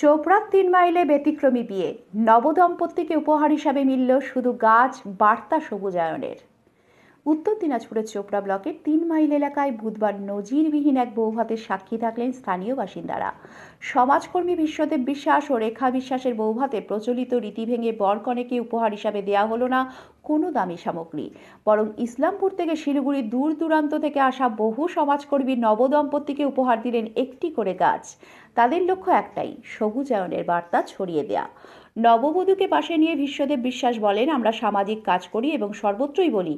চোপড়ার তিন মাইলে ব্যতিক্রমী বিয়ে। নবদম্পতিকে উপহার হিসাবে মিলল শুধু গাছ, বার্তা সবুজায়নের। উত্তর দিনাজপুরের চোপড়া ব্লকের তিন মাইল এলাকায় বুধবার নজিরবিহীন এক বৌভাতের সাক্ষী থাকলেন স্থানীয় বাসিন্দারা। সমাজকর্মী বিশ্বদেব বিশ্বাস ও রেখা বিশ্বাসের বৌভাতে প্রচলিত রীতি ভেঙে বরকনেকে উপহার হিসাবে দেয়া হলো না, কোনো দামি সামগ্রী। বরং ইসলামপুর থেকে শিলিগুড়ি দূর দূরান্ত থেকে আসা বহু সমাজকর্মী নবদম্পতিকে উপহার দিলেন একটি করে গাছ। তাদের লক্ষ্য একটাই, সবুজায়নের বার্তা ছড়িয়ে দেয়া। নববধূকে পাশে নিয়ে বিশ্বদেব বিশ্বাস বলেন, আমরা সামাজিক কাজ করি এবং সর্বত্রই বলি,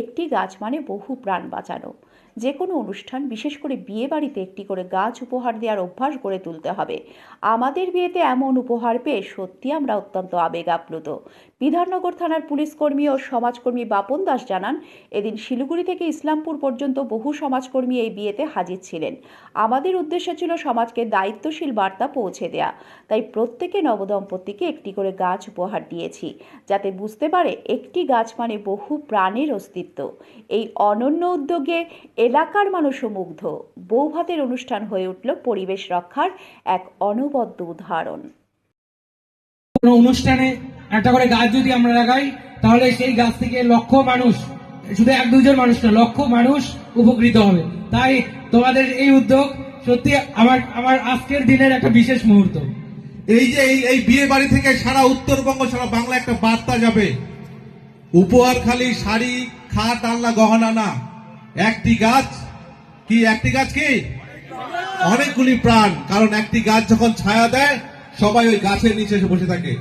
একটি গাছ মানে বহু প্রাণ বাঁচানো। যে কোনো অনুষ্ঠান, বিশেষ করে বিয়ে বাড়িতে একটি করে গাছ উপহার দেওয়ার অভ্যাস গড়ে তুলতে হবে। আমাদের বিয়েতে এমন উপহার পেয়ে সত্যি আমরা অত্যন্ত আবেগ আপ্লুত। বিধাননগর থানার পুলিশ কর্মী ও সমাজকর্মী বাপন দাস জানান, এদিন শিলিগুড়ি থেকে ইসলামপুর পর্যন্ত বহু সমাজকর্মী এই বিয়েতে হাজির ছিলেন। আমাদের উদ্দেশ্য ছিল সমাজকে দায়িত্বশীল বার্তা পৌঁছে দেয়া। তাই প্রত্যেকে নবদম্পতিকে একটি করে গাছ উপহার দিয়েছি, যাতে বুঝতে পারে একটি গাছ মানে বহু প্রাণের অস্তিত্ব। এই অনন্য উদ্যোগে এলাকার মানুষও মুগ্ধ। বৌভাতের অনুষ্ঠান হয়ে উঠল পরিবেশ রক্ষার এক অনবদ্য উদাহরণ। অনুষ্ঠানে একটা করে গাছ যদি আমরা লাগাই, তাহলে সেই গাছ থেকে লক্ষ মানুষ শুধু এক দুজন মানুষ না, লক্ষ মানুষ উপকৃত হবে। তাই তোমাদের এই উদ্যোগ সত্যি আমার আমার আজকের দিনের একটা বিশেষ মুহূর্ত। এই যে এই এই বিয়ে বাড়ি থেকে সারা উত্তরবঙ্গ, সারা বাংলা একটা বার্তা যাবে। উপহার খালি, শাড়ি, খাট, আলনা, গহনা না। একটি গাছ, কি একটি গাছ কি? অনেকগুলি প্রাণ। কারণ একটি গাছ যখন ছায়া দেয়, সবাই ওই গাছের নিচে এসে বসে থাকে।